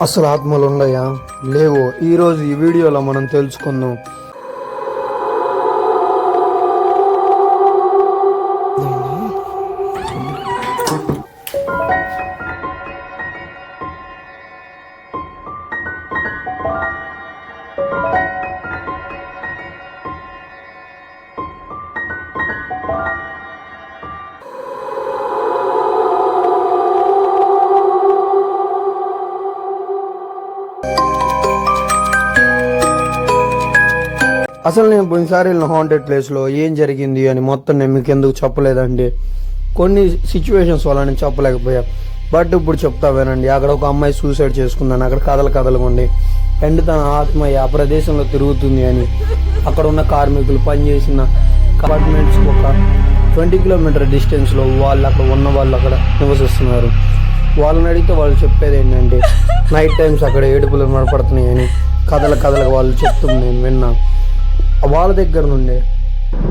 అసలు ఆత్మలు ఉన్నాయా లేవో ఈరోజు ఈ వీడియోలో మనం తెలుసుకుందాం. అసలు నేను పోయినసారి వెళ్ళిన హాంటెడ్ ప్లేస్లో ఏం జరిగింది అని మొత్తం నేను మీకు ఎందుకు చెప్పలేదండి. కొన్ని సిచ్యువేషన్స్ వల్ల నేను చెప్పలేకపోయా. బట్ ఇప్పుడు చెప్తా వినండి. అక్కడ ఒక అమ్మాయి సూసైడ్ చేసుకుందని అక్కడ కథలు కథలు ఉంది అండ్ తన ఆత్మ ఆ ప్రదేశంలో తిరుగుతుంది అని అక్కడ ఉన్న కార్మికులు పనిచేసిన అపార్ట్మెంట్స్ ఒక ట్వంటీ కిలోమీటర్ డిస్టెన్స్లో వాళ్ళు అక్కడ ఉన్న వాళ్ళు అక్కడ నివసిస్తున్నారు. వాళ్ళని అడిగితే వాళ్ళు చెప్పేది ఏంటంటే నైట్ టైమ్స్ అక్కడ ఏడుపులు వినపడుతున్నాయని కథల కథలకు వాళ్ళు చెప్తుంది నేను విన్నాను వాళ్ళ దగ్గర నుండి?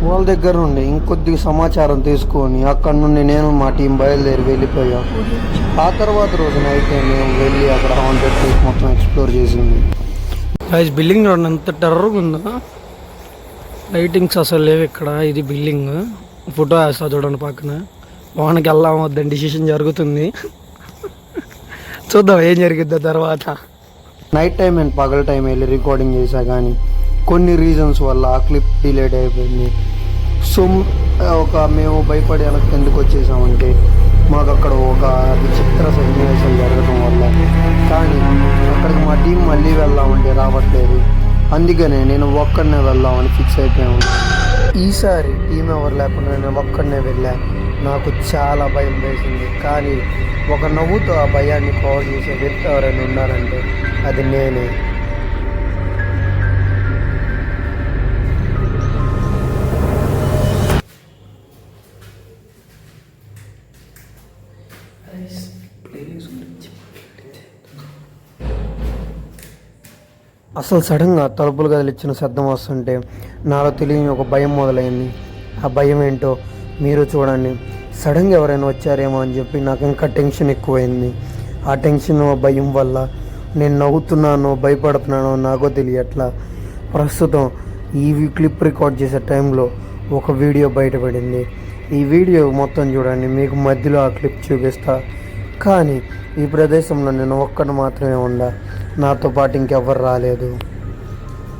వాళ్ళ దగ్గర నుండి ఇంకొద్ది సమాచారం తీసుకొని అక్కడ నుండి నేను మా టీం బయలుదేరి వెళ్ళిపోయాం. ఆ తర్వాత రోజు నైట్ మేము వెళ్ళి అక్కడ హాంటెడ్ ప్లేస్ మొత్తం ఎక్స్ప్లోర్ చేసింది. బిల్డింగ్ చూడండి ఎంత టెర్రర్గా ఉందో. లైటింగ్స్ అసలు లేవు ఇక్కడ ఇది బిల్డింగ్ ఫోటో వేస్తా చూడండి పక్కన. వానకి వెళ్దాం వద్దని డిసిషన్ జరుగుతుంది. చూద్దాం ఏం జరిగిద్దో తర్వాత. నైట్ టైం అండ్ పగల టైం వెళ్ళి రికార్డింగ్ చేశా కానీ కొన్ని రీజన్స్ వల్ల ఆ క్లిప్ డిలేట్ అయిపోయింది. సో ఒక మేము భయపడి అలా ఎందుకు వచ్చేసామంటే మాకు అక్కడ ఒక విచిత్ర సన్నివేశం జరగడం వల్ల. కానీ అక్కడికి మా టీం మళ్ళీ వెళ్దామంటే రావట్లేదు. అందుకనే నేను ఒక్కడనే వెళ్దామని ఫిక్స్ అయిపోయాను ఈసారి టీం ఎవరు లేకుండా నేను ఒక్కడనే వెళ్ళా. నాకు చాలా భయం వేసింది. కానీ ఒక నవ్వుతో ఆ భయాన్ని కవర్ చేసే వ్యక్తి ఎవరైనా ఉన్నారంటే అది నేనే. అసలు సడన్గా తలుపులు కదిలిచ్చిన శబ్దం వస్తుంటే నాలో తెలియని ఒక భయం మొదలైంది. ఆ భయం ఏంటో మీరు చూడండి. సడన్గా ఎవరైనా వచ్చారేమో అని చెప్పి నాకు ఇంకా టెన్షన్ ఎక్కువైంది. ఆ టెన్షన్ ఆ భయం వల్ల నేను నవ్వుతున్నానో భయపడుతున్నానో నాకో తెలియట్లా. ప్రస్తుతం ఈ క్లిప్ రికార్డ్ చేసే టైంలో ఒక వీడియో బయటపడింది. ఈ వీడియో మొత్తం చూడండి. మీకు మధ్యలో ఆ క్లిప్ చూపిస్తా. కానీ ఈ ప్రదేశంలో నేను ఒక్కడు మాత్రమే ఉండా. నాతో పాటు ఇంకెవ్వరు రాలేదు.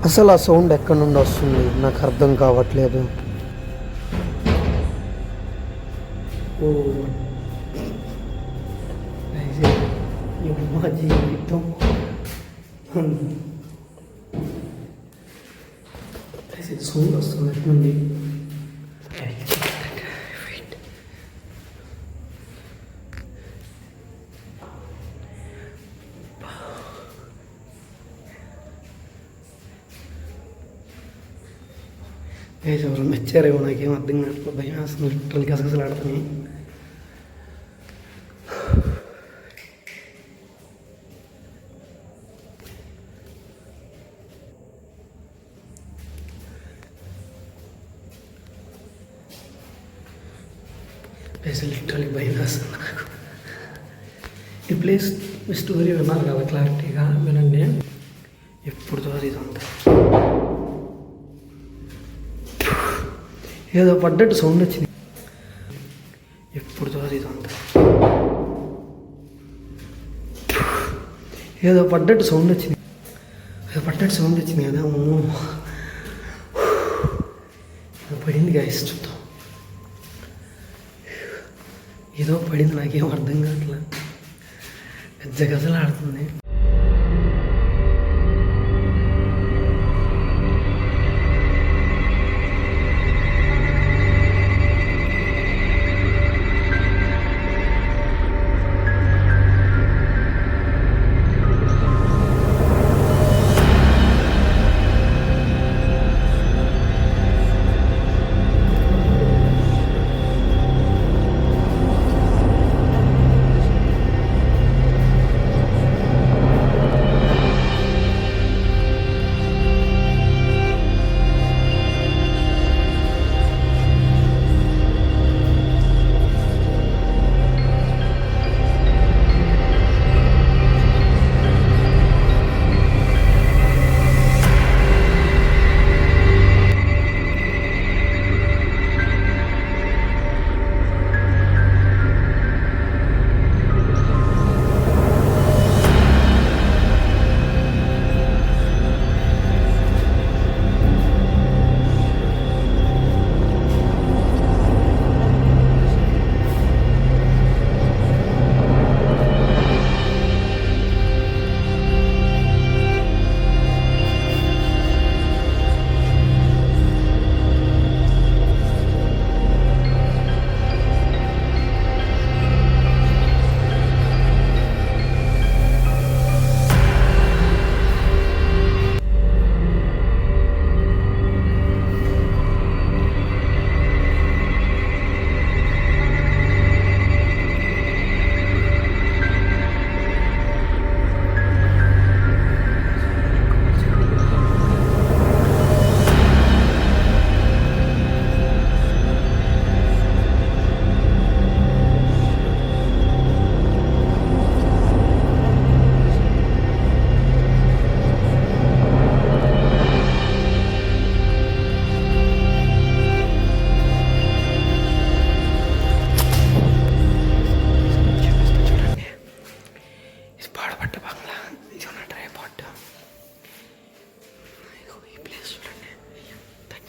అసలు ఆ సౌండ్ ఎక్కడి నుండి వస్తుంది? నాకు అర్థం కావట్లేదు. ఓ. యమ్మ జీవితం. సౌండ్ వస్తుంది ఎక్కడి నుండి గైస్ ఎవరు నచ్చారేమో నాకేం అర్థం కావట్లేదు భయం వేస్తుంది లిటరల్ గసగసలు ఆడుతున్నాయి గైస్ లిటరల్ భయం వేస్తుంది నాకు ఈ ప్లేస్ స్టోరీ విన్నారు కదా క్లారిటీగా వినండి ఎప్పుడు చూడాలి ఇదంతా ఏదో పడ్డట్టు సౌండ్ వచ్చింది. ఎప్పుడు చూడాలి ఇదంతా? ఏదో పడ్డట్టు సౌండ్ వచ్చింది. ఏదో పడ్డట్టు సౌండ్ వచ్చింది కదా పడింది గాయస్ చూద్దాం. ఏదో పడింది నాకేం అర్థం కావట్లేదు గజ్జ గజలు ఆడుతుంది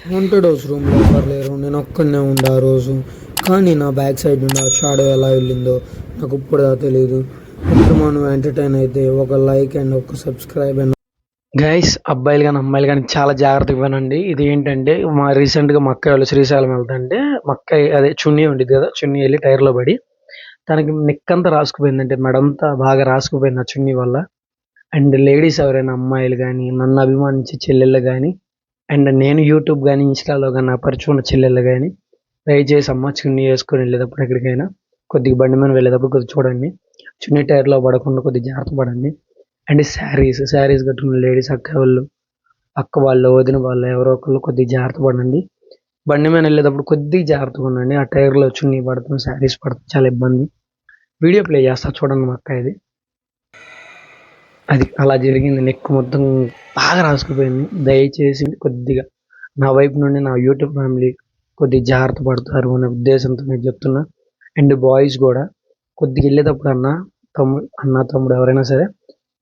చూడండి హౌస్ రూమ్లో ఎవరు లేరు. నేను ఒక్కడనే ఉండే ఆ రోజు. కానీ నా బ్యాక్ సైడ్ నుండి ఆ షాడో ఎలా వెళ్ళిందో నాకు ఇప్పుడు తెలియదు ఇప్పుడు మనం ఎంటర్టైన్ అయితే ఒక లైక్ అండ్ ఒక సబ్స్క్రైబ్ అండ్ గైస్ అబ్బాయిలు కానీ అమ్మాయిలు కానీ చాలా జాగ్రత్తగా ఇవ్వనండి ఇది ఏంటంటే మా రీసెంట్గా మా అక్క వాళ్ళు శ్రీశైలం వెళ్తుంటే మా అక్క అదే చున్నీ ఉండేది కదా చున్నీ వెళ్ళి టైర్లో పడి తనకి నిక్కంతా రాసుకుపోయిందంటే మెడంతా బాగా రాసుకుపోయింది ఆ చున్నీ వల్ల. అండ్ లేడీస్ ఎవరైనా అమ్మాయిలు కానీ నన్ను అభిమానించే చెల్లెళ్ళు కానీ అండ్ నేను యూట్యూబ్ కానీ ఇన్స్టాలో కానీ నా పరిచయం ఉన్న చెల్లెళ్ళు కానీ దయచేసి అమ్మ చున్నీ వేసుకొని వెళ్ళేటప్పుడు ఎక్కడికైనా కొద్దిగా బండి మీద వెళ్ళేటప్పుడు కొద్దిగా చూడండి. చున్నీ టైర్లో పడకుండా కొద్దిగా జాగ్రత్త పడండి. అండ్ శారీస్ శారీస్ కట్టుకున్న లేడీస్ అక్క వాళ్ళు అక్క వాళ్ళు వదిన వాళ్ళు ఎవరో ఒకళ్ళు కొద్దిగా జాగ్రత్త పడండి. బండి మీద వెళ్ళేటప్పుడు కొద్దిగా జాగ్రత్తగా ఉండండి. ఆ టైర్లో చున్నీ పడుతుంది శారీస్ పడుతుంది చాలా ఇబ్బంది. వీడియో ప్లే చేస్తా చూడండి మా అక్క ఇది. అది అలా జరిగింది. నెక్ మొత్తం బాగా రాసుకుపోయింది. దయచేసి కొద్దిగా నా వైపు నుండి నా యూట్యూబ్ ఫ్యామిలీ కొద్దిగా జాగ్రత్త పడతారు అనే ఉద్దేశంతో నేను చెప్తున్నా. అండ్ బాయ్స్ కూడా కొద్దిగా వెళ్ళేటప్పుడు అన్న తమ్ముడు అన్న తమ్ముడు ఎవరైనా సరే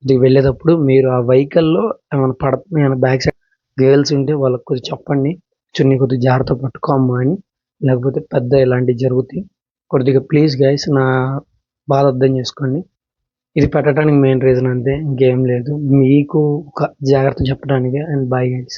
కొద్దిగా వెళ్ళేటప్పుడు మీరు ఆ వెహికల్లో ఏమైనా పడుతున్నాయి బ్యాక్ సైడ్ గర్ల్స్ ఉంటే వాళ్ళకి కొద్దిగా చెప్పండి. చున్నీ కొద్దిగా జాగ్రత్త పట్టుకోమ్మా అని. లేకపోతే పెద్ద ఇలాంటివి జరుగుతాయి. కొద్దిగా ప్లీజ్ గైస్ నా బాధ అర్థం చేసుకోండి. ఇది పెట్టడానికి మెయిన్ రీజన్ అంతే ఇంకేం లేదు. మీకు ఒక జాగ్రత్త చెప్పడానికి అండ్ బాయ్ గైస్